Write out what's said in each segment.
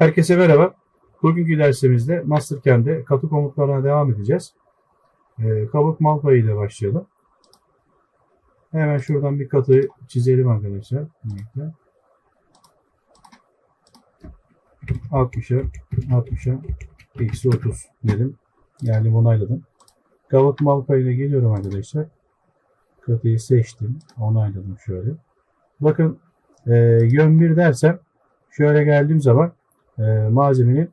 Herkese merhaba. Bugünkü dersimizde Mastercam'de katı komutlarına devam edeceğiz. Ee, kabuk mal payı ile başlayalım. Hemen şuradan bir katı çizelim arkadaşlar. Birlikte. 60'a 60'a eksi 30 dedim. Yani onayladım. Kabuk mal payına geliyorum arkadaşlar. Katıyı seçtim. Onayladım şöyle. Bakın e, yön 1 dersem şöyle geldiğim zaman e, malzemenin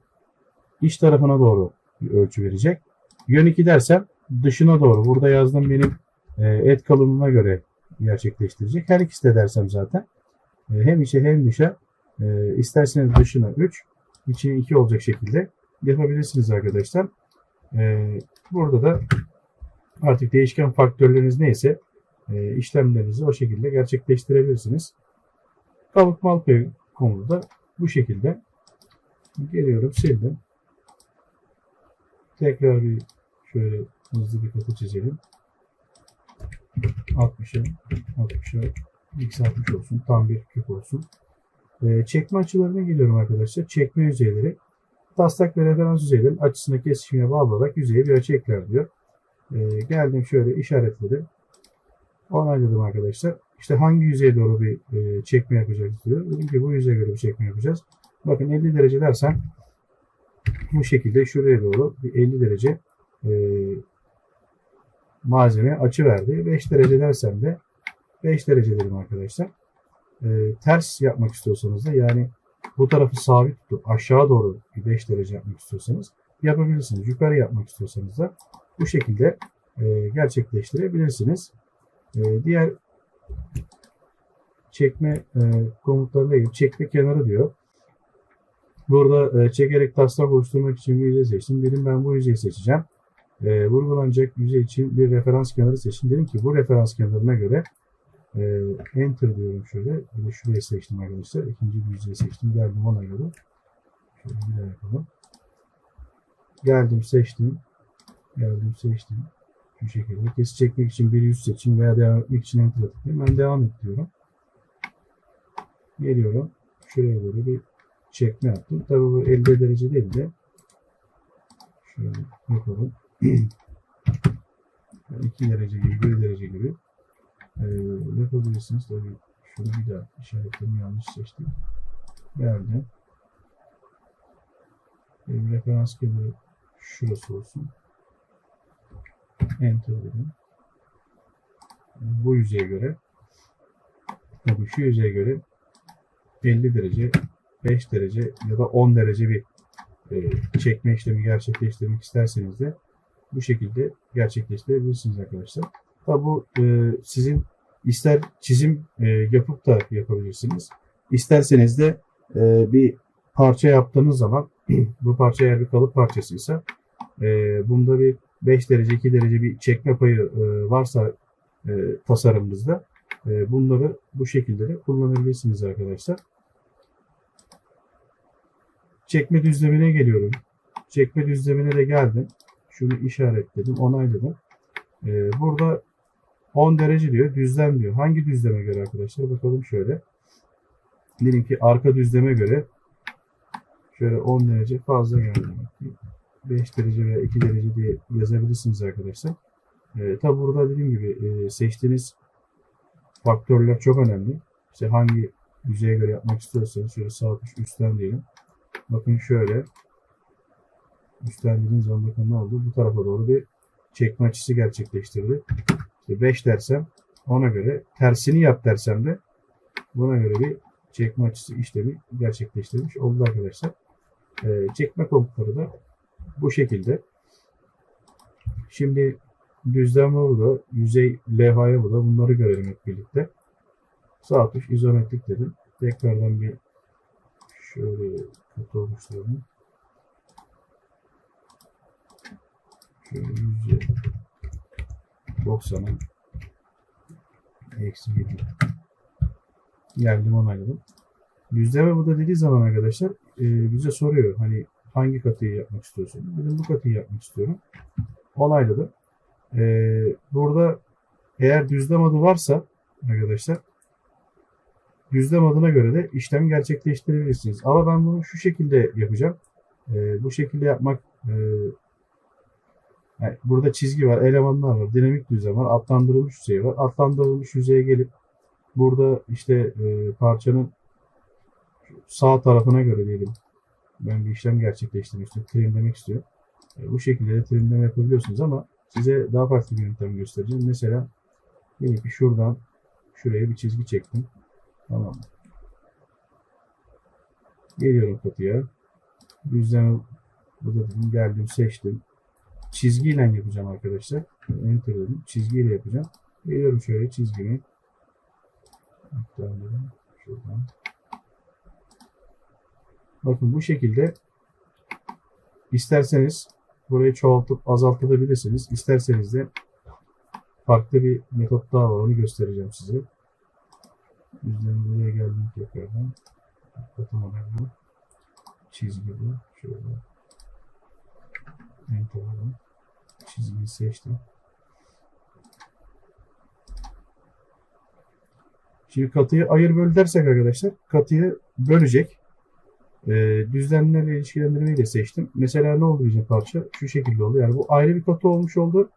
iç tarafına doğru bir ölçü verecek. Yön 2 dersem dışına doğru. Burada yazdığım benim e, et kalınlığına göre gerçekleştirecek. Her ikisi de dersem zaten e, hem içe hem dışa e, isterseniz dışına 3 içine 2 olacak şekilde yapabilirsiniz arkadaşlar. E, burada da artık değişken faktörleriniz neyse e, işlemlerinizi o şekilde gerçekleştirebilirsiniz. Kabuk mal payı konuda da bu şekilde. Geliyorum sildim. Tekrar bir şöyle hızlı bir katı çizelim. 60'a 60'a x 60 olsun. Tam bir küp olsun. Ee, çekme açılarına geliyorum arkadaşlar. Çekme yüzeyleri taslak ve referans yüzeylerin açısına kesişimine bağlı olarak yüzeye bir açı ekler diyor. Ee, geldim şöyle işaretledim. Onayladım arkadaşlar. İşte hangi yüzeye doğru bir e, çekme yapacağız diyor. Dedim ki bu yüzeye göre bir çekme yapacağız. Bakın 50 derece dersen bu şekilde şuraya doğru bir 50 derece e, malzeme açı verdi. 5 derece dersem de 5 derece dedim arkadaşlar. E, ters yapmak istiyorsanız da yani bu tarafı sabit tutup aşağı doğru bir 5 derece yapmak istiyorsanız yapabilirsiniz. Yukarı yapmak istiyorsanız da bu şekilde e, gerçekleştirebilirsiniz. E, diğer çekme e, komutlarına çekme kenarı diyor. Burada e, çekerek taslak oluşturmak için bir yüzey seçtim. Dedim ben bu yüzeyi seçeceğim. E, vurgulanacak yüzey için bir referans kenarı seçtim. Dedim ki bu referans kenarına göre e, enter diyorum şöyle. Bir de şurayı seçtim arkadaşlar. İkinci bir yüzeyi seçtim. Geldim ona göre. Şöyle bir daha yapalım. Geldim seçtim. Geldim seçtim. Şu şekilde. Kesi çekmek için bir yüz seçin veya devam etmek için enter tıklayayım. Ben devam et. Geliyorum. Şuraya doğru bir çekme yaptım. Tabii bu 50 derece değil de şöyle yapalım. 2 derece gibi, 1 derece gibi ee, yapabilirsiniz. Tabii şunu bir daha işaretlerimi yanlış seçtim. Geldim. Benim referans kenarı şurası olsun. Enter dedim. Bu yüzeye göre tabii şu yüzeye göre 50 derece 5 derece ya da 10 derece bir e, çekme işlemi gerçekleştirmek isterseniz de bu şekilde gerçekleştirebilirsiniz arkadaşlar. Tabi bu e, sizin ister çizim e, yapıp da yapabilirsiniz. İsterseniz de e, bir parça yaptığınız zaman bu parça eğer bir kalıp parçasıysa e, bunda bir 5 derece 2 derece bir çekme payı e, varsa e, tasarımınızda e, bunları bu şekilde de kullanabilirsiniz arkadaşlar. Çekme düzlemine geliyorum. Çekme düzlemine de geldim. Şunu işaretledim, onayladım. Ee, burada 10 derece diyor, düzlem diyor. Hangi düzleme göre arkadaşlar? Bakalım şöyle. Diyelim ki arka düzleme göre şöyle 10 derece fazla geldi. 5 derece veya 2 derece diye yazabilirsiniz arkadaşlar. Ee, tabi burada dediğim gibi e, seçtiğiniz faktörler çok önemli. İşte hangi yüzeye göre yapmak istiyorsanız şöyle sağ tuş üstten diyelim. Bakın şöyle. Üstlendiğiniz zaman bakın ne oldu? Bu tarafa doğru bir çekme açısı gerçekleştirdi. İşte 5 dersem ona göre tersini yap dersem de buna göre bir çekme açısı işlemi gerçekleştirmiş oldu arkadaşlar. Ee, çekme komutları da bu şekilde. Şimdi düzlem burada, yüzey levhaya burada bunları görelim hep birlikte. Sağ tuş izometrik dedim. Tekrardan bir şöyle kötü oluşturalım. Şöyle yüzde 90'a eksi 7 geldim onayladım. Yüzleme bu da dediği zaman arkadaşlar e, bize soruyor hani hangi katıyı yapmak istiyorsun? Dedim bu katıyı yapmak istiyorum. Onayladım. E, burada eğer düzlem adı varsa arkadaşlar düzlem adına göre de işlem gerçekleştirebilirsiniz. Ama ben bunu şu şekilde yapacağım. Ee, bu şekilde yapmak e, yani burada çizgi var, elemanlar var, dinamik düzlem var, adlandırılmış yüzey var. Adlandırılmış yüzeye gelip burada işte e, parçanın sağ tarafına göre diyelim ben bir işlem gerçekleştirmek istiyorum. Trimlemek istiyor. E, bu şekilde de trimleme yapabiliyorsunuz ama size daha farklı bir yöntem göstereceğim. Mesela diyelim ki şuradan şuraya bir çizgi çektim. Tamam? Geliyorum katıya. Düzlemi burada dedim, geldim seçtim. Çizgiyle yapacağım arkadaşlar. Enter dedim. Çizgiyle yapacağım. Geliyorum şöyle çizgimi. Şuradan. Bakın bu şekilde isterseniz burayı çoğaltıp azaltabilirsiniz. İsterseniz de farklı bir metot daha var. Onu göstereceğim size. Yüzden buraya geldim tekrardan. Katılmadan bu. Çizgi bu. Şöyle. Enter alalım. Çizgiyi seçtim. Şimdi katıyı ayır böl dersek arkadaşlar katıyı bölecek. Ee, düzlemlerle ilişkilendirmeyi de seçtim. Mesela ne oldu bizim parça? Şu şekilde oldu. Yani bu ayrı bir katı olmuş oldu.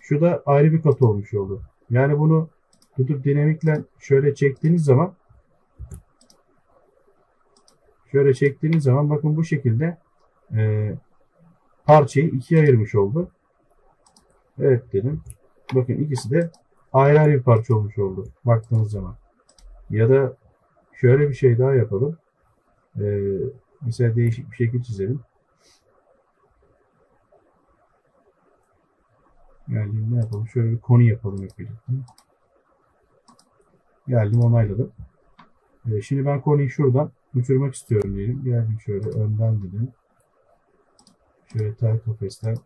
Şu da ayrı bir katı olmuş oldu. Yani bunu tutup dinamikle şöyle çektiğiniz zaman şöyle çektiğiniz zaman bakın bu şekilde e, parçayı ikiye ayırmış oldu. Evet dedim. Bakın ikisi de ayrı ayrı bir parça olmuş oldu. Baktığınız zaman. Ya da şöyle bir şey daha yapalım. Ee, mesela değişik bir şekil çizelim. Geldim ne yapalım? Şöyle bir konu yapalım hep birlikte. Geldim onayladım. Ee, şimdi ben konuyu şuradan uçurmak istiyorum diyelim. Geldim şöyle önden dedim. Şöyle tel kafesten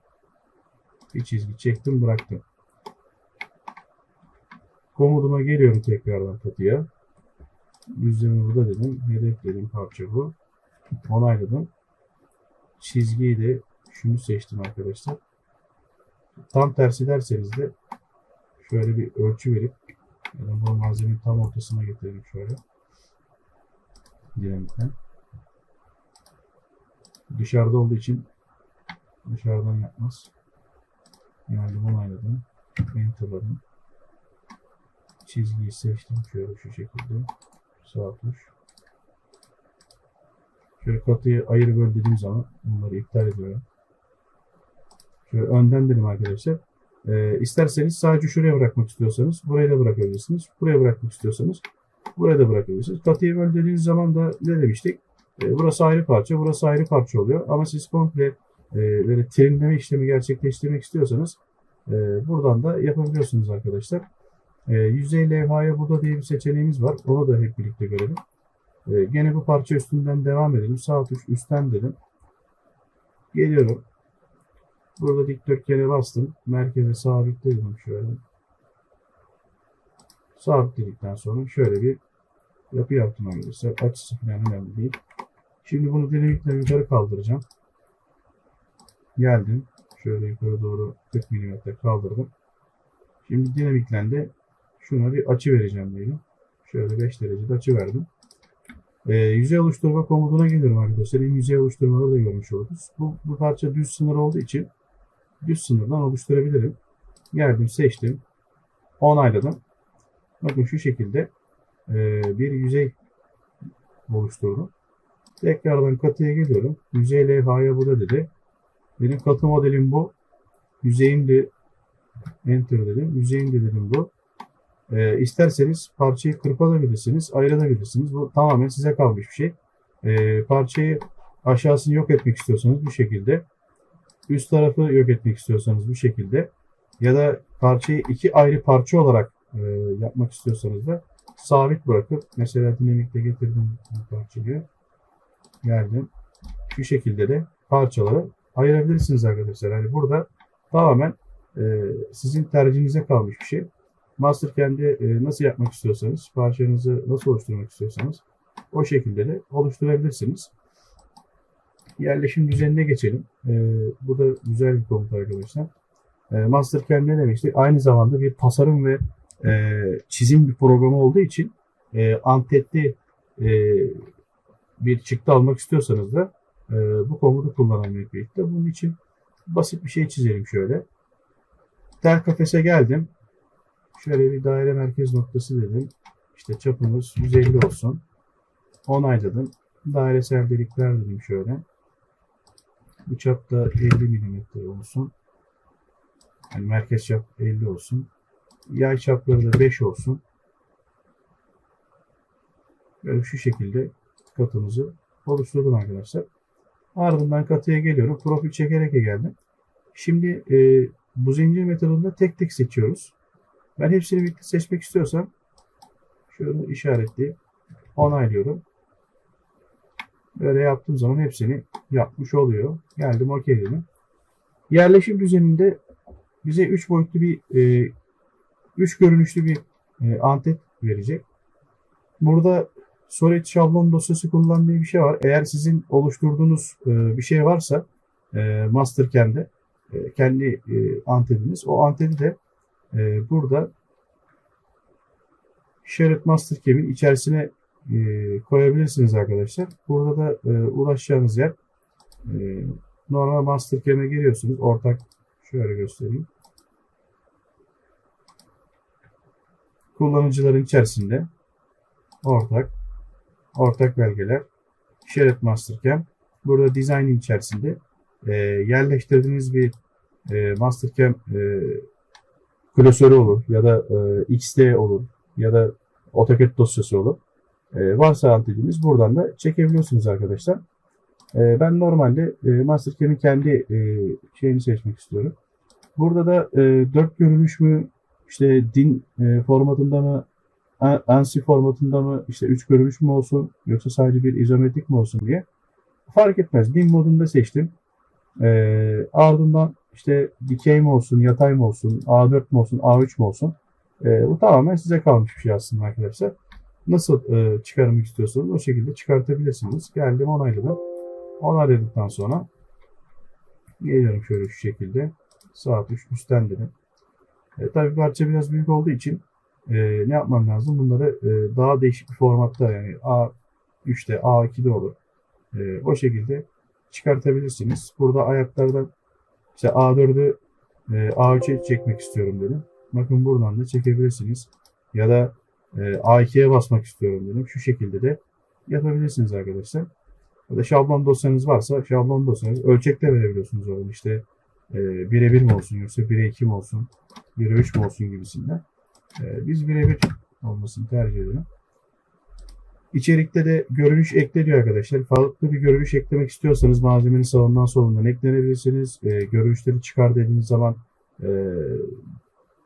bir çizgi çektim bıraktım. Komutuma geliyorum tekrardan katıya. Düzlemi burada dedim. Hedefledim parça bu. Onayladım. Çizgiyi de şunu seçtim arkadaşlar. Tam tersi derseniz de şöyle bir ölçü verip yani bu malzemeyi tam ortasına getirelim şöyle. Dinamikten. Dışarıda olduğu için dışarıdan yapmaz. Yani onayladım. Enter'ladım. Çizgiyi seçtim şöyle şu şekilde. Sağ tuş. Şöyle katıyı ayır böl dediğim zaman bunları iptal ediyorum. Şöyle önden dedim arkadaşlar. Ee, isterseniz sadece şuraya bırakmak istiyorsanız buraya da bırakabilirsiniz. Buraya bırakmak istiyorsanız buraya da bırakabilirsiniz. Katıyı böl dediğiniz zaman da ne demiştik? Ee, burası ayrı parça, burası ayrı parça oluyor. Ama siz komple e, böyle trimleme işlemi gerçekleştirmek istiyorsanız e, buradan da yapabiliyorsunuz arkadaşlar. E, yüzey levhaya burada diye bir seçeneğimiz var. Onu da hep birlikte görelim. E, gene bu parça üstünden devam edelim. Sağ tuş üstten dedim. Geliyorum. Burada dikdörtgene bastım. Merkeze sabitledim şöyle. Sabitledikten sonra şöyle bir yapı yaptım arkadaşlar. Açısı falan önemli değil. Şimdi bunu dinamikle yukarı kaldıracağım. Geldim. Şöyle yukarı doğru 40 mm kaldırdım. Şimdi dinamikle de şuna bir açı vereceğim diyelim. Şöyle 5 derecede açı verdim. Ee, yüzey oluşturma komutuna gelirim arkadaşlar. Yüzey oluşturmaları da görmüş oluruz. Bu, bu parça düz sınır olduğu için düz sınırdan oluşturabilirim. Geldim seçtim. Onayladım. Bakın şu şekilde e, bir yüzey oluşturdum. Tekrardan katıya geliyorum. Yüzey levhaya burada dedi. Benim katı modelim bu. Yüzeyim de enter dedim. Yüzeyim de dedim bu. E, isterseniz parçayı kırpabilirsiniz, ayırabilirsiniz. Bu tamamen size kalmış bir şey. E, parçayı aşağısını yok etmek istiyorsanız bu şekilde. Üst tarafı yok etmek istiyorsanız bu şekilde. Ya da parçayı iki ayrı parça olarak e, yapmak istiyorsanız da sabit bırakıp mesela dinamikte getirdim bu parçayı. Geldim. Şu şekilde de parçaları ayırabilirsiniz arkadaşlar. Yani burada tamamen e, sizin tercihinize kalmış bir şey. Mastercam'de e, nasıl yapmak istiyorsanız, parçanızı nasıl oluşturmak istiyorsanız o şekilde de oluşturabilirsiniz. Yerleşim düzenine geçelim. E, bu da güzel bir komut arkadaşlar. E, Mastercam ne demiştik? Aynı zamanda bir tasarım ve e, çizim bir programı olduğu için e, antetli e, bir çıktı almak istiyorsanız da e, bu komutu kullanalım hep birlikte. Bunun için basit bir şey çizelim şöyle. Tel kafese geldim. Şöyle bir daire merkez noktası dedim. İşte çapımız 150 olsun. Onayladım. Dairesel delikler dedim şöyle. Bu çap da 50 mm olsun. Yani merkez çap 50 olsun. Yay çapları da 5 olsun. Böyle şu şekilde katımızı oluşturdum arkadaşlar. Ardından katıya geliyorum. Profil çekerek geldim. Şimdi e, bu zincir metodunda tek tek seçiyoruz. Ben hepsini birlikte seçmek istiyorsam şöyle işaretli onaylıyorum. Böyle yaptığım zaman hepsini yapmış oluyor. Geldim OK dedim. Yerleşim düzeninde bize 3 boyutlu bir 3 e, görünüşlü bir e, antet verecek. Burada Solid şablon dosyası kullandığı bir şey var. Eğer sizin oluşturduğunuz e, bir şey varsa e, Mastercam'de e, kendi e, anteniniz o anteni de e, burada Shared Mastercam'in içerisine e, koyabilirsiniz arkadaşlar. Burada da e, ulaşacağınız yer e, normal Mastercam'e giriyorsunuz. Ortak şöyle göstereyim. Kullanıcıların içerisinde ortak ortak belgeler Shared Mastercam. Burada design içerisinde e, yerleştirdiğiniz bir e, Mastercam e, klasörü olur ya da e, XD olur ya da AutoCAD dosyası olur. E, varsa antetiniz buradan da çekebiliyorsunuz arkadaşlar. E, ben normalde e, Mastercam'in kendi e, şeyini seçmek istiyorum. Burada da e, 4 görünüş mü işte din e, formatında mı ANSI formatında mı işte 3 görünüş mü olsun yoksa sadece bir izometrik mi olsun diye fark etmez. Din modunda seçtim. E, ardından işte dikey mi olsun, yatay mı olsun, A4 mu olsun, A3 mu olsun. E, bu tamamen size kalmış bir şey aslında arkadaşlar. Nasıl e, çıkarmak istiyorsanız o şekilde çıkartabilirsiniz. Geldim onayladım. Onayladıktan sonra geliyorum şöyle şu şekilde. Saat 3 üstten dedim. E, tabii parça biraz büyük olduğu için e, ne yapmam lazım? Bunları e, daha değişik bir formatta yani A3'te, A2'de olur. E, o şekilde çıkartabilirsiniz. Burada ayaklardan işte A4'ü e, A3'e çekmek istiyorum dedim. Bakın buradan da çekebilirsiniz. Ya da e, A2'ye basmak istiyorum dedim. Şu şekilde de yapabilirsiniz arkadaşlar. Ya da şablon dosyanız varsa şablon dosyanız ölçekte verebiliyorsunuz orada. İşte e, 1'e 1 mi olsun yoksa 1'e 2 mi olsun, 1'e 3 mi olsun gibisinden. E, biz birebir olmasını tercih ediyorum. İçerikte de görünüş ekleniyor arkadaşlar. Farklı bir görünüş eklemek istiyorsanız malzemenin sağından solundan eklenebilirsiniz. E, görünüşleri çıkar dediğiniz zaman e,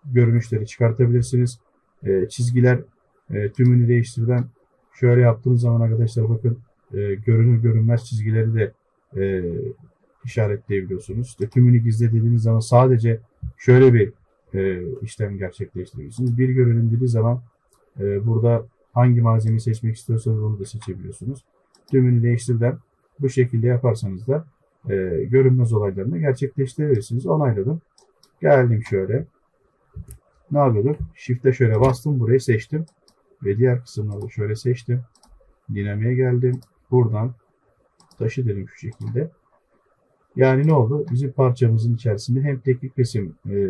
görünüşleri çıkartabilirsiniz. E, çizgiler e, tümünü değiştirden şöyle yaptığınız zaman arkadaşlar bakın e, görünür görünmez çizgileri de e, işaretleyebiliyorsunuz. İşte tümünü gizle dediğiniz zaman sadece şöyle bir e, işlem gerçekleştiriyorsunuz. Bir görünüm dediği zaman e, burada hangi malzemeyi seçmek istiyorsanız onu da seçebiliyorsunuz. Tümünü değiştirden bu şekilde yaparsanız da e, görünmez olaylarını gerçekleştirebilirsiniz. Onayladım. Geldim şöyle. Ne yapıyorduk? Shift'e şöyle bastım. Burayı seçtim. Ve diğer kısımları şöyle seçtim. Dinamiğe geldim. Buradan taşı dedim şu şekilde. Yani ne oldu? Bizim parçamızın içerisinde hem teknik resim e,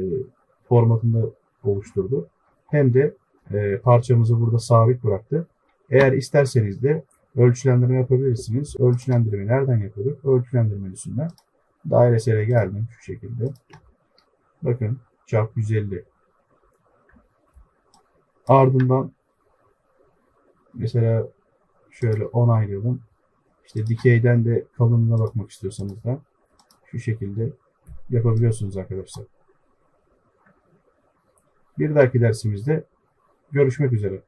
formatında oluşturdu. Hem de e, parçamızı burada sabit bıraktı. Eğer isterseniz de ölçülendirme yapabilirsiniz. Ölçülendirme nereden yapıyorduk? Ölçülendirme menüsünden dairesele geldim şu şekilde. Bakın çap 150. Ardından mesela şöyle onaylayalım. İşte dikeyden de kalınlığına bakmak istiyorsanız da şu şekilde yapabiliyorsunuz arkadaşlar. Bir dahaki dersimizde görüşmek üzere.